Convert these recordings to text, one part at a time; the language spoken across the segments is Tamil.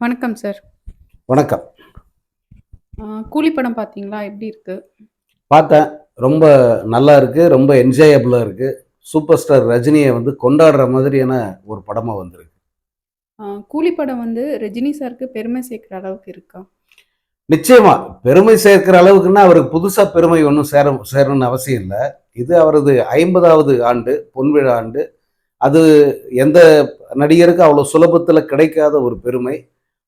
வணக்கம் சார். வணக்கம். கூலி படம் பார்த்தீங்களா? எப்படி இருக்கு? பார்த்தேன். ரொம்ப நல்லா இருக்கு. ரொம்ப என்ஜாயபிளா இருக்கு. சூப்பர் ஸ்டார் ரஜினிய வந்து கொண்டாடுற மாதிரியான ஒரு படமா வந்திருக்கு. கூலி படம் வந்து ரஜினி சாருக்கு பெருமை சேர்க்கிற அளவுக்கு இருக்கா? நிச்சயமா. பெருமை சேர்க்கிற அளவுக்குன்னா, அவருக்கு புதுசா பெருமை ஒண்ணும் சேர சேரணும்னு அவசியம் இல்ல. இது அவரது 50வது ஆண்டு, பொன்விழா ஆண்டு. அது எந்த நடிகருக்கும் அவ்வளோ சுலபத்தில கிடைக்காத ஒரு பெருமை.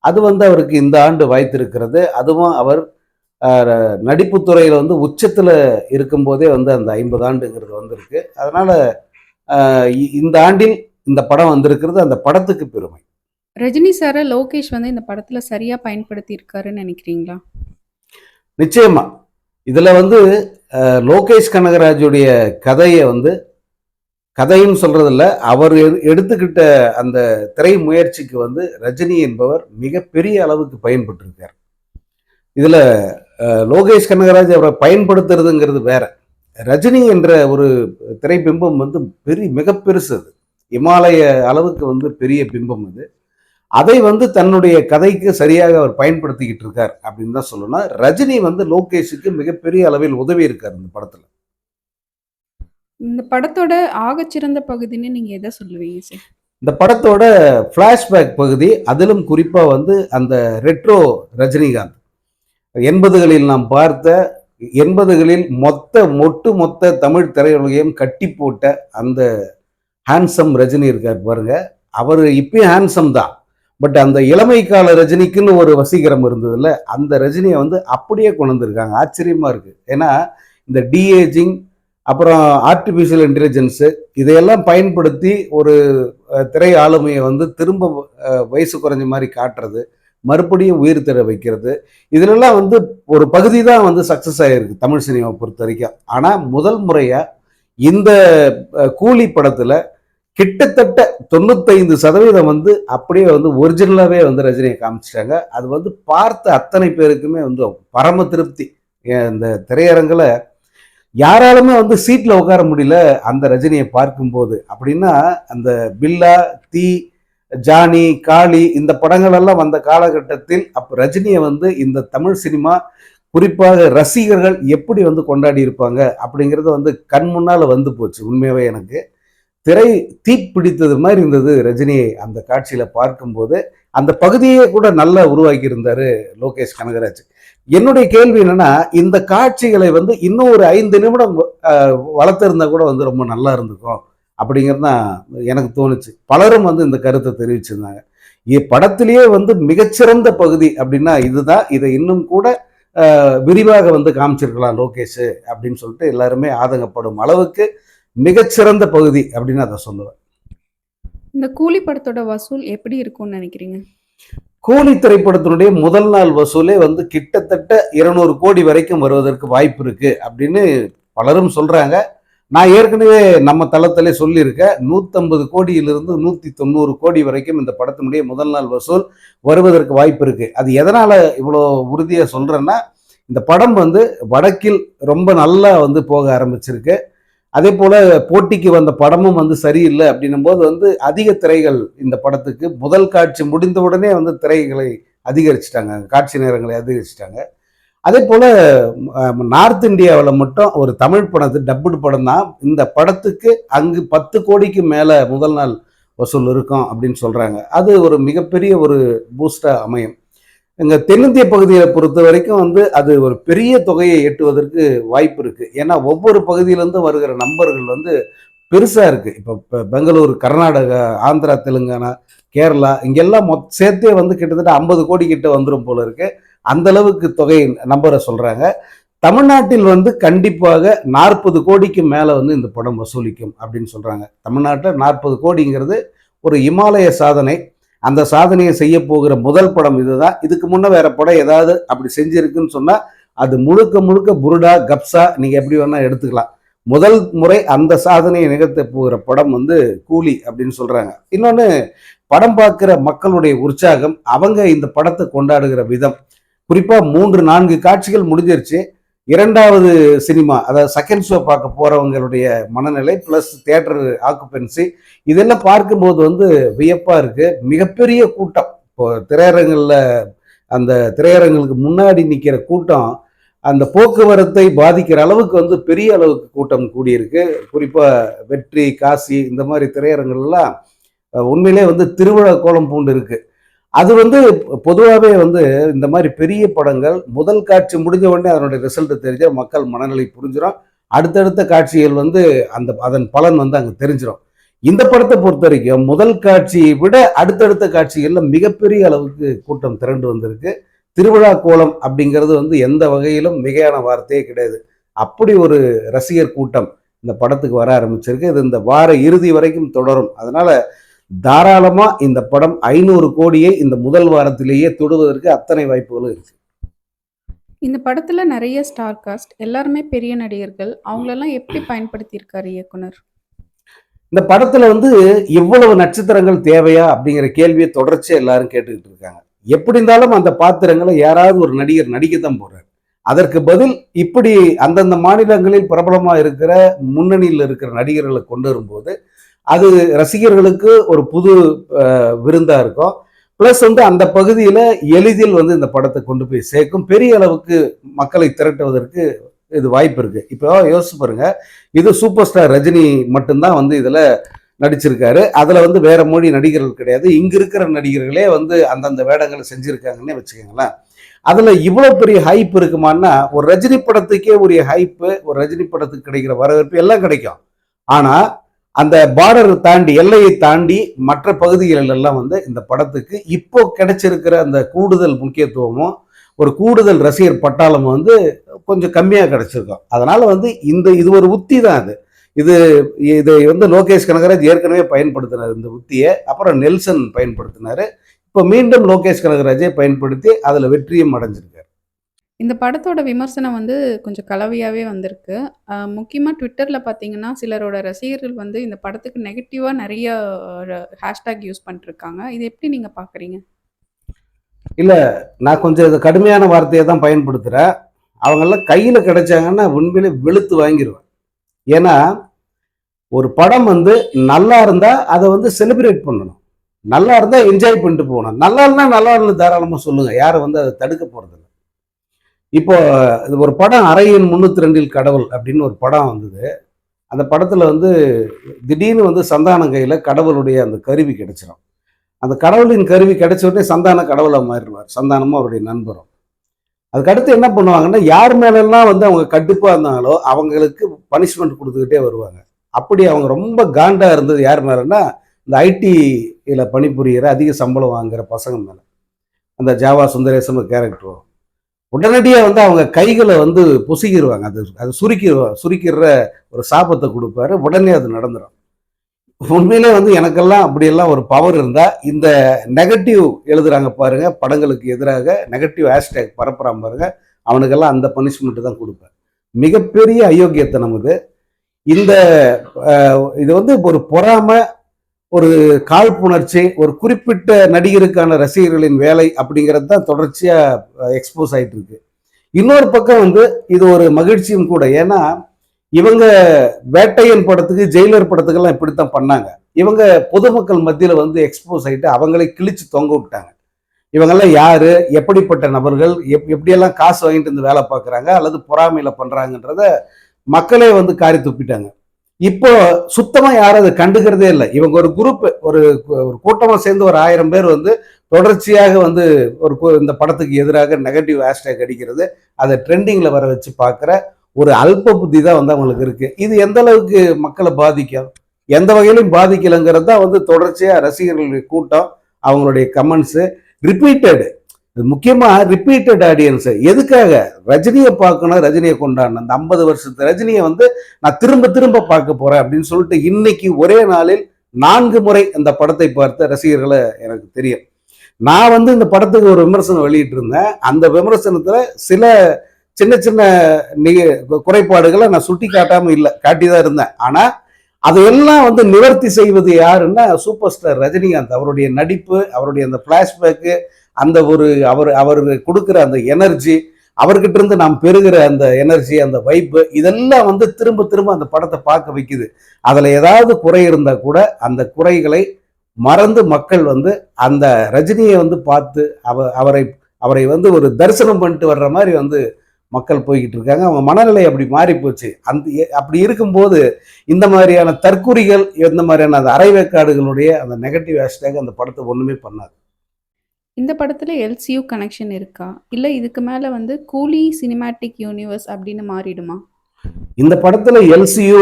அது வந்து அவருக்கு இந்த ஆண்டு வாய்த்திருக்கிறது. அதுவும் அவர் அ நடிப்பு துறையில வந்து உச்சத்தில இருக்கும்போதே வந்து அந்த 50 ஆண்டுங்கிறது வந்திருக்கு. அதனால இந்த ஆண்டில் இந்த படம் வந்திருக்கிறது அந்த படத்துக்கு பெருமை. ரஜினி சார லோகேஷ் வந்து இந்த படத்துல சரியா பயன்படுத்தி இருக்காருன்னு நினைக்கிறீங்களா? நிச்சயமா. இதுல வந்து லோகேஷ் கனகராஜுடைய கதைய வந்து கதைன்னு சொல்றதில்ல. அவர் எடு எடுத்துக்கிட்ட அந்த திரை முயற்சிக்கு வந்து ரஜினி என்பவர் மிகப்பெரிய அளவுக்கு பயன்பட்டிருக்கார். இதுல லோகேஷ் கனகராஜ் அவரை பயன்படுத்துறதுங்கிறது வேற. ரஜினி என்ற ஒரு திரைபிம்பம் வந்து பெரிய மிக பெருசு அது. இமாலய அளவுக்கு வந்து பெரிய பிம்பம் அது. அதை வந்து தன்னுடைய கதைக்கு சரியாக அவர் பயன்படுத்திக்கிட்டு இருக்கார் அப்படின்னு தான் சொல்லணும். ரஜினி வந்து லோகேஷுக்கு மிகப்பெரிய அளவில் உதவி இருக்கார் இந்த படத்துல. இந்த படத்தோட ஆகச்சிறந்த பகுதின்னு நீங்க எதை சொல்லுவீங்க சார்? இந்த படத்தோட ஃப்ளாஷ்பேக் பகுதி, அதிலும் குறிப்பாக வந்து அந்த ரெட்ரோ ரஜினிகாந்த். 80களில் நாம் பார்த்த 80களில் மொத்த மொட்டு மொத்த தமிழ் திரையுலகையும் கட்டி போட்ட அந்த ஹேண்ட்ஸம் ரஜினி இருக்கார் பாருங்க. அவர் இப்பயும் ஹேண்ட்ஸம் தான். பட் அந்த இளமை கால ரஜினிக்குன்னு ஒரு வசீகரம் இருந்ததில்ல அந்த ரஜினியை வந்து அப்படியே கொண்டு வந்திருக்காங்க. ஆச்சரியமாக இருக்குது ஏன்னா, இந்த டிஏஜிங் அப்புறம் ஆர்டிஃபிஷியல் இன்டெலிஜென்ஸு இதையெல்லாம் பயன்படுத்தி ஒரு திரை ஆளுமையை வந்து திரும்ப வயசு குறைஞ்ச மாதிரி காட்டுறது, மறுபடியும் உயிர் தர வைக்கிறது. இதிலெல்லாம் வந்து ஒரு பகுதி தான் வந்து சக்ஸஸ் ஆகிருக்கு தமிழ் சினிமா பொறுத்த வரைக்கும் ஆனால் முதல் முறையாக இந்த கூலி படத்தில் கிட்டத்தட்ட 95% வந்து அப்படியே வந்து ஒரிஜினலாகவே வந்து ரஜினியை காமிச்சிட்டாங்க அது வந்து பார்த்த அத்தனை பேருக்குமே வந்து பரம திருப்தி. இந்த திரையரங்குல யாராலுமே வந்து சீட்டில் உட்கார முடியல அந்த ரஜினியை பார்க்கும்போது. அப்படின்னா, அந்த பில்லா, தீ, ஜானி, காளி இந்த படங்களெல்லாம் வந்த காலகட்டத்தில் அப்போ ரஜினியை வந்து இந்த தமிழ் சினிமா குறிப்பாக ரசிகர்கள் எப்படி வந்து கொண்டாடி இருப்பாங்க அப்படிங்கிறது வந்து கண் முன்னால் வந்து போச்சு உண்மையாகவே எனக்கு. திரை தீப்பிடித்தது மாதிரி இருந்தது ரஜினியை அந்த காட்சியில் பார்க்கும்போது. அந்த பகுதியே கூட நல்லா உருவாக்கியிருந்தாரு லோகேஷ் கனகராஜ். என்னுடைய கேள்வி என்னன்னா, இந்த காட்சிகளை வந்து இன்னும் ஒரு ஐந்து நிமிடம் வளர்த்துருந்தா கூட வந்து ரொம்ப நல்லா இருந்திருக்கும். அப்படிங்கிறது தான் எனக்கு தோணுச்சு. பலரும் வந்து இந்த கருத்தை தெரிவிச்சிருந்தாங்க. படத்திலேயே வந்து மிகச்சிறந்த பகுதி அப்படின்னா இதுதான். இதை இன்னும் கூட விரிவாக வந்து காமிச்சிருக்கலாம் லோகேஷ் அப்படின்னு சொல்லிட்டு எல்லாருமே ஆதங்கப்படும் அளவுக்கு மிகச்சிறந்த பகுதி அப்படின்னு அத சொல்லுவேன். இந்த கூலி படத்தோட வசூல் எப்படி இருக்கும்னு நினைக்கிறீங்க? கூலி திரைப்படத்தினுடைய முதல் நாள் வசூலே வந்து கிட்டத்தட்ட 200 கோடி வரைக்கும் வருவதற்கு வாய்ப்பு இருக்கு அப்படின்னு பலரும் சொல்றாங்க. நான் ஏற்கனவே நம்ம தளத்திலே சொல்லியிருக்கேன். 150 கோடியிலிருந்து 190 கோடி வரைக்கும் இந்த படத்தினுடைய முதல் நாள் வசூல் வருவதற்கு வாய்ப்பு இருக்கு. அது எதனால இவ்வளோ உறுதியா சொல்றேன்னா, இந்த படம் வந்து வடக்கில் ரொம்ப நல்லா வந்து போக ஆரம்பிச்சிருக்கு. அதே போல் போட்டிக்கு வந்த படமும் வந்து சரியில்லை அப்படின்னும் போது வந்து அதிக திரைகள் இந்த படத்துக்கு முதல் காட்சி முடிந்த உடனே வந்து திரைகளை அதிகரிச்சுட்டாங்க. காட்சி நேரங்களை அதிகரிச்சுட்டாங்க. அதே போல் நார்த் இந்தியாவில் மட்டும் ஒரு தமிழ் படத்து டப்புடு படம் தான். இந்த படத்துக்கு அங்கு 10 கோடிக்கு மேலே முதல் நாள் வசூல் இருக்கும் அப்படின்னு சொல்கிறாங்க அது ஒரு மிகப்பெரிய ஒரு பூஸ்டாக அமையும். எங்கள் தென்னிந்திய பகுதியில் பொறுத்த வரைக்கும் வந்து அது ஒரு பெரிய தொகையை எட்டுவதற்கு வாய்ப்பு இருக்குது ஏன்னா, ஒவ்வொரு பகுதியிலேருந்து வருகிற நம்பர்கள் வந்து பெருசாக இருக்குது இப்போ இப்போ பெங்களூர், கர்நாடகா, ஆந்திரா, தெலுங்கானா, கேரளா இங்கெல்லாம் மொத் சேர்த்தே வந்து கிட்டத்தட்ட 50 கோடி கிட்ட வந்துடும் போல இருக்கு. அந்த அளவுக்கு தொகை நம்பரை சொல்கிறாங்க தமிழ்நாட்டில் வந்து கண்டிப்பாக 40 கோடிக்கு மேலே வந்து இந்த படம் வசூலிக்கும் அப்படின்னு சொல்கிறாங்க தமிழ்நாட்டில் நாற்பது கோடிங்கிறது ஒரு இமாலய சாதனை. அந்த சாதனையை செய்ய போகிற முதல் படம் இதுதான். இதுக்கு முன்ன வேற படம் ஏதாவது அப்படி செஞ்சிருக்குன்னு சொன்னா, அது முழுக்க முழுக்க புருடா, கப்ஸா நீங்க எப்படி வேணா எடுத்துக்கலாம். முதல் முறை அந்த சாதனையை நிகழ்த்த போகிற படம் வந்து கூலி அப்படின்னு சொல்றாங்க. இன்னொன்னு படம் பார்க்குற மக்களுடைய உற்சாகம், அவங்க இந்த படத்தை கொண்டாடுகிற விதம். குறிப்பா 3, 4 காட்சிகள் முடிஞ்சிருச்சு. இரண்டாவது சினிமா அதாவது செகண்ட் ஷோ பார்க்க போறவங்களுடைய மனநிலை பிளஸ் தியேட்டர் ஆக்குபென்சி இதெல்லாம் பார்க்கும்போது வந்து வியப்பா இருக்கு. மிகப்பெரிய கூட்டம். இப்போ திரையரங்கில் அந்த திரையரங்களுக்கு முன்னாடி நிற்கிற கூட்டம் அந்த போக்குவரத்தை பாதிக்கிற அளவுக்கு வந்து பெரிய அளவுக்கு கூட்டம் கூடியிருக்கு குறிப்பாக வெற்றி காசி இந்த மாதிரி திரையரங்கள்லாம் உண்மையிலே வந்து திருவிழா கோலம் பூண்டு இருக்குது அது வந்து பொதுவாகவே வந்து இந்த மாதிரி பெரிய படங்கள் முதல் காட்சி முடிஞ்ச உடனே அதனுடைய ரிசல்ட் தெரிஞ்சால் மக்கள் மனநிலை புரிஞ்சிடும் அடுத்தடுத்த காட்சிகள் வந்து அந்த அதன் பலன் வந்து அங்கே தெரிஞ்சிடும் இந்த படத்தை பொறுத்த வரைக்கும் முதல் காட்சியை விட அடுத்தடுத்த காட்சிகளில் மிகப்பெரிய அளவுக்கு கூட்டம் திரண்டு வந்திருக்கு. திருவிழா கோலம் அப்படிங்கிறது வந்து எந்த வகையிலும் மிகையான வார்த்தையே கிடையாது. அப்படி ஒரு ரசிகர் கூட்டம் இந்த படத்துக்கு வர ஆரம்பிச்சிருக்கு. இது இந்த வார இறுதி வரைக்கும் தொடரும். அதனால தாராளமா இந்த படம் ஐநூறு கோடியை இந்த முதல் வாரத்திலேயே தொடுவதற்கு அத்தனை வாய்ப்புகளும் இருக்கு. இந்த படத்துல நிறைய ஸ்டார் காஸ்ட் எல்லாருமே பெரிய நடிகர்கள் அவங்களெல்லாம் எப்படி பயன்படுத்தியிருக்காரு இயக்குனர்? இந்த படத்துல வந்து இவ்வளவு நட்சத்திரங்கள் தேவையா அப்படிங்கிற கேள்வியை தொடர்ச்சியா எல்லாரும் கேட்டுக்கிட்டு இருக்காங்க. எப்படி இருந்தாலும் அந்த பாத்திரங்களை யாராவது ஒரு நடிகர் நடிக்கத்தான் போறாரு. அதற்கு பதில் இப்படி அந்தந்த மாநிலங்களில் பிரபலமா இருக்கிற முன்னணியில் இருக்கிற நடிகர்களை கொண்டு வரும்போது அது ரசிகர்களுக்கு ஒரு புது விருந்தாக இருக்கும். ப்ளஸ் வந்து அந்த பகுதியில் எளிதில் வந்து இந்த படத்தை கொண்டு போய் சேர்க்கும். பெரிய அளவுக்கு மக்களை திரட்டுவதற்கு இது வாய்ப்பு இருக்குது இப்போ யோசிச்சு பாருங்க. இது சூப்பர் ஸ்டார் ரஜினி மட்டும்தான் வந்து இதில் நடிச்சிருக்காரு. அதில் வந்து வேற மொழி நடிகர்கள் கிடையாது. இங்கே இருக்கிற நடிகர்களே வந்து அந்தந்த வேடங்களை செஞ்சுருக்காங்கன்னே வச்சுக்கோங்களேன். அதில் இவ்வளோ பெரிய ஹைப் இருக்குமான்னா ஒரு ரஜினி படத்துக்கே உரிய ஹைப்பு ஒரு ரஜினி படத்துக்கு கிடைக்கிற வரவேற்பு எல்லாம் கிடைக்கும். ஆனால் அந்த பார்டர் தாண்டி எல்லையை தாண்டி மற்ற பகுதிகளில் எல்லாம் வந்து இந்த படத்துக்கு இப்போ கிடைச்சிருக்கிற அந்த கூடுதல் முக்கியத்துவமும் ஒரு கூடுதல் ரசிகர் பட்டாளம் வந்து கொஞ்சம் கம்மியாக கிடச்சிருக்கும். அதனால வந்து இந்த இது ஒரு உத்தி தான் அது. இது இதை வந்து லோகேஷ் கனகராஜ் ஏற்கனவே பயன்படுத்தினார் இந்த உத்தியை. அப்புறம் நெல்சன் பயன்படுத்தினார். இப்போ மீண்டும் லோகேஷ் கனகராஜை பயன்படுத்தி அதில் வெற்றியும் அடைஞ்சிருக்கார். இந்த படத்தோட விமர்சனம் வந்து கொஞ்சம் கலவையாகவே வந்திருக்கு. முக்கியமாக ட்விட்டரில் பார்த்தீங்கன்னா சிலரோட ரசிகர்கள் வந்து இந்த படத்துக்கு நெகட்டிவாக நிறைய ஹேஷ்டேக் யூஸ் பண்ணிருக்காங்க. இது எப்படி நீங்கள் பார்க்குறீங்க இல்லை நான் கொஞ்சம் இது கடுமையான வார்த்தையை தான் பயன்படுத்துகிறேன் அவங்கெல்லாம் கையில் கிடைச்சாங்கன்னா உண்மையிலே வெளுத்து வாங்கிடுவேன் ஏன்னா ஒரு படம் வந்து நல்லா இருந்தால் அதை வந்து செலிப்ரேட் பண்ணணும். நல்லா இருந்தால் என்ஜாய் பண்ணிட்டு போகணும். நல்லா இருந்தால் நல்லா இல்லை தாராளமாக சொல்லுங்கள் யாரும் வந்து அதை தடுக்க போகிறதில்ல இப்போ இது ஒரு படம் அறையின் முந்நூற்றி ரெண்டில் கடவுள் அப்படின்னு ஒரு படம் வந்தது. அந்த படத்தில் வந்து திடீர்னு வந்து சந்தானம் கையில் கடவுளுடைய அந்த கருவி கிடைச்சிரும். அந்த கடவுளின் கருவி கிடைச்ச உடனே சந்தான கடவுளாக மாறிடுவார். சந்தானமும் அவருடைய நண்பரும். அதுக்கடுத்து என்ன பண்ணுவாங்கன்னா யார் மேலெல்லாம் வந்து அவங்க கட்டுப்பாக இருந்தாங்களோ அவங்களுக்கு பனிஷ்மெண்ட் கொடுத்துக்கிட்டே வருவாங்க. அப்படி அவங்க ரொம்ப காண்டாக இருந்தது யார் மேலேன்னா இந்த ஐடியில் பணிபுரிகிற அதிக சம்பளம் வாங்குகிற பசங்க மேலே. அந்த ஜாவா சுந்தரேசன் கேரக்டரும் உடனடியாக வந்து அவங்க கைகளை வந்து பொசுக்கிடுவாங்க அது அது சுருக்கி சுருக்கிற ஒரு சாபத்தை கொடுப்பாரு. உடனே அது நடந்துடும் உண்மையிலே வந்து எனக்கெல்லாம் அப்படியெல்லாம் ஒரு பவர் இருந்தால் இந்த நெகட்டிவ் எழுதுறாங்க பாருங்க படங்களுக்கு எதிராக நெகட்டிவ் ஹேஷ்டேக் பரப்புறான் பாருங்க அவனுக்கெல்லாம் அந்த பனிஷ்மெண்ட்டு தான் கொடுப்பேன். மிகப்பெரிய அயோக்கியத்தை நமது இந்த இது வந்து ஒரு பொறாமை ஒரு காழ்ப்புணர்ச்சி ஒரு குறிப்பிட்ட நடிகருக்கான ரசிகர்களின் வேலை அப்படிங்கிறது தான் தொடர்ச்சியாக எக்ஸ்போஸ் ஆயிட்டு இருக்கு இன்னொரு பக்கம் வந்து இது ஒரு மகிழ்ச்சியும் கூட. ஏன்னா இவங்க வேட்டையன் படத்துக்கு ஜெயிலர் படத்துக்கெல்லாம் இப்படித்தான் பண்ணாங்க. இவங்க பொதுமக்கள் மத்தியில் வந்து எக்ஸ்போஸ் ஆகிட்டு அவங்களே கிழிச்சு தொங்க விட்டாங்க. இவங்கெல்லாம் யார்? எப்படிப்பட்ட நபர்கள்? எப் எப்படியெல்லாம் காசு வாங்கிட்டு வந்து வேலை பார்க்குறாங்க? அல்லது பொறாமையில் பண்ணுறாங்கன்றத மக்களே வந்து காரி துப்பிட்டாங்க. இப்போ சுத்தமா யாரும் அதை கண்டுக்கிறதே இல்லை. இவங்க ஒரு குரூப் ஒரு ஒரு கூட்டமா சேர்ந்து ஒரு ஆயிரம் பேர் வந்து தொடர்ச்சியாக வந்து ஒரு இந்த படத்துக்கு எதிராக நெகட்டிவ் ஹேஷ்டேக் அடிக்கிறது அதை ட்ரெண்டிங்ல வர வச்சு பார்க்குற ஒரு அல்ப புத்தி தான் வந்து அவங்களுக்கு இருக்கு. இது எந்த அளவுக்கு மக்களை பாதிக்கும்? எந்த வகையிலும் பாதிக்கலைங்கிறது தான் வந்து தொடர்ச்சியாக ரசிகர்களுடைய கூட்டம் அவங்களுடைய கமெண்ட்ஸு ரிப்பீட்டடு முக்கியமாக ரிப்பீட்டட் ஆடியன்ஸ் எதுக்காக? ரஜினியை பார்க்கணும் ரஜினியை கொண்டாடணும். அந்த ஐம்பது வருஷத்து ரஜினியை வந்து நான் திரும்ப திரும்ப பார்க்க போறேன் அப்படின்னு சொல்லிட்டு இன்னைக்கு ஒரே நாளில் நான்கு முறை அந்த படத்தை பார்த்த ரசிகர்களை எனக்கு தெரியும். நான் வந்து இந்த படத்துக்கு ஒரு விமர்சனம் வெளியிட்டு இருந்தேன் அந்த விமர்சனத்துல சில சின்ன சின்ன நிக- குறைபாடுகளை நான் சுட்டி காட்டாம இல்லை காட்டி தான் இருந்தேன். ஆனா அதையெல்லாம் வந்து நிவர்த்தி செய்வது யாருன்னா சூப்பர் ஸ்டார் ரஜினிகாந்த். அவருடைய நடிப்பு அவருடைய அந்த பிளாஷ்பேக்கு அந்த ஒரு அவர் அவர் கொடுக்குற அந்த எனர்ஜி அவர்கிட்ட இருந்து நாம் பெறுகிற அந்த எனர்ஜி அந்த வைப்பு இதெல்லாம் வந்து திரும்ப திரும்ப அந்த படத்தை பார்க்க வைக்குது. அதில் ஏதாவது குறை இருந்தால் கூட அந்த குறைகளை மறந்து மக்கள் வந்து அந்த ரஜினியை வந்து பார்த்து அவ அவரை அவரை வந்து ஒரு தரிசனம் பண்ணிட்டு வர்ற மாதிரி வந்து மக்கள் போய்கிட்டு இருக்காங்க. அவங்க மனநிலை அப்படி மாறி போச்சு. அந்த அப்படி இருக்கும்போது இந்த மாதிரியான தற்குறிகள் இந்த மாதிரியான அந்த அரைவேக்காடுகளுடைய அந்த நெகட்டிவ் ஹேஷ்டேக் அந்த படத்தை ஒன்றுமே பண்ணாது. இந்த படத்தில் எல்சியூ கனெக்ஷன் இருக்கா? இல்லை இதுக்கு மேலே வந்து கூலி சினிமேட்டிக் யூனிவர்ஸ் அப்படின்னு மாறிடுமா? இந்த படத்தில் எல்சியூ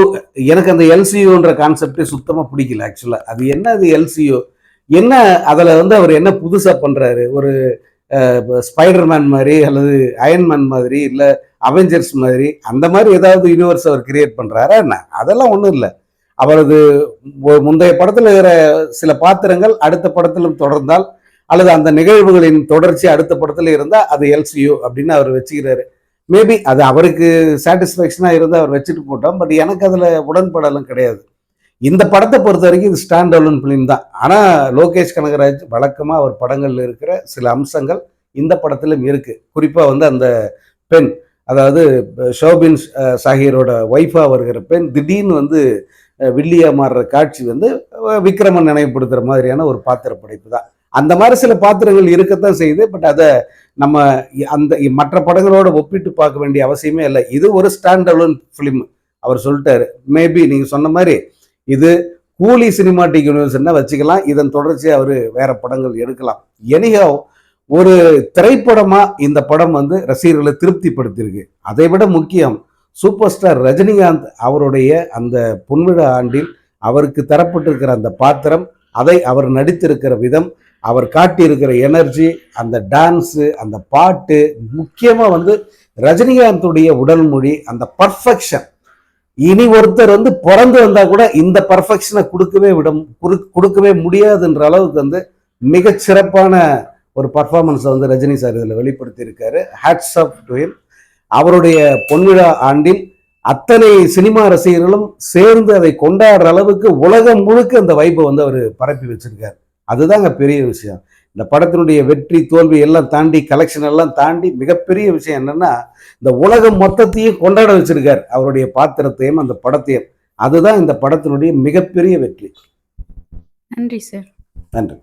எனக்கு அந்த எல்சியூன்ற கான்செப்டே சுத்தமாக பிடிக்கல ஆக்சுவலாக அது என்ன அது எல்சியூ? என்ன அதில் வந்து அவர் என்ன புதுசாக பண்ணுறாரு ஒரு ஸ்பைடர்மேன் மாதிரி அல்லது அயன்மேன் மாதிரி இல்லை அவெஞ்சர்ஸ் மாதிரி அந்த மாதிரி ஏதாவது யூனிவர்ஸ் அவர் கிரியேட் பண்ணுறாரா என்ன? அதெல்லாம் ஒன்றும் இல்லை. அவரது முந்தைய படத்தில் இருக்கிற சில பாத்திரங்கள் அடுத்த படத்திலும் தொடர்ந்தால் அல்லது அந்த நிகழ்வுகளின் தொடர்ச்சி அடுத்த படத்தில் இருந்தால் அது எல்சியூ அப்படின்னு அவர் வச்சுக்கிறாரு. மேபி அது அவருக்கு சாட்டிஸ்ஃபேக்ஷனாக இருந்து அவர் வச்சுட்டு போட்டோம். பட் எனக்கு அதில் உடன்படலும் கிடையாது. இந்த படத்தை பொறுத்த வரைக்கும் இது ஸ்டாண்ட் அலோன் ஃபிலிம் தான். ஆனால் லோகேஷ் கனகராஜ் வழக்கமாக அவர் படங்களில் இருக்கிற சில அம்சங்கள் இந்த படத்திலும் இருக்குது குறிப்பாக வந்து அந்த பெண் அதாவது ஷோபின் சாஹிரோட ஒய்ஃபாக வருகிற பெண் திடீர்னு வந்து வில்லியா மாறுற காட்சி வந்து விக்ரமன் நினைவுபடுத்துகிற மாதிரியான ஒரு பாத்திர படைப்பு தான். அந்த மாதிரி சில பாத்திரங்கள் இருக்கத்தான் செய்யுது. பட் அதை நம்ம அந்த மற்ற படங்களோட ஒப்பிட்டு பார்க்க வேண்டிய அவசியமே இல்லை. இது ஒரு ஸ்டாண்ட் அலோன் ஃபிலிம் அவர் சொல்லிட்டாரு. மேபி நீங்க சொன்ன மாதிரி இது கூலி சினிமாட்டிக் யூனிவர்ஸ்னா வச்சுக்கலாம். இதன் தொடர்ச்சியாக அவர் வேற படங்கள் எடுக்கலாம். எனிஹாவ் ஒரு திரைப்படமா இந்த படம் வந்து ரசிகர்களை திருப்திப்படுத்தியிருக்கு. அதை விட முக்கியம் சூப்பர் ஸ்டார் ரஜினிகாந்த் அவருடைய அந்த பொன்விழா ஆண்டில் அவருக்கு தரப்பட்டிருக்கிற அந்த பாத்திரம் அதை அவர் நடித்திருக்கிற விதம் அவர் காட்டியிருக்கிற எனர்ஜி அந்த டான்ஸு அந்த பாட்டு முக்கியமாக வந்து ரஜினிகாந்துடைய உடல் மொழி அந்த பர்ஃபெக்ஷன் இனி ஒருத்தர் வந்து பிறந்து வந்தால் கூட இந்த பர்ஃபெக்ஷனை கொடுக்கவே விட கொடுக்கவே முடியாதுன்ற அளவுக்கு வந்து மிக சிறப்பான ஒரு பர்ஃபார்மன்ஸை வந்து ரஜினி சார் இதில் வெளிப்படுத்தியிருக்காரு. ஹேட்ஸ் ஆஃப் டு அவருடைய பொன்விழா ஆண்டில் அத்தனை சினிமா ரசிகர்களும் சேர்ந்து அதை கொண்டாடுற அளவுக்கு உலகம் முழுக்க அந்த வைப்பை வந்து அவர் பரப்பி வச்சிருக்காரு. அதுதாங்க பெரிய விஷயம். இந்த படத்தினுடைய வெற்றி தோல்வி எல்லாம் தாண்டி கலெக்ஷன் எல்லாம் தாண்டி மிகப்பெரிய விஷயம் என்னன்னா இந்த உலகம் மொத்தத்தையும் கொண்டாட வச்சிருக்கார். அவருடைய பாத்திரத்தையும் அந்த படத்தையும். அதுதான் இந்த படத்தினுடைய மிகப்பெரிய வெற்றி. நன்றி சார். நன்றி.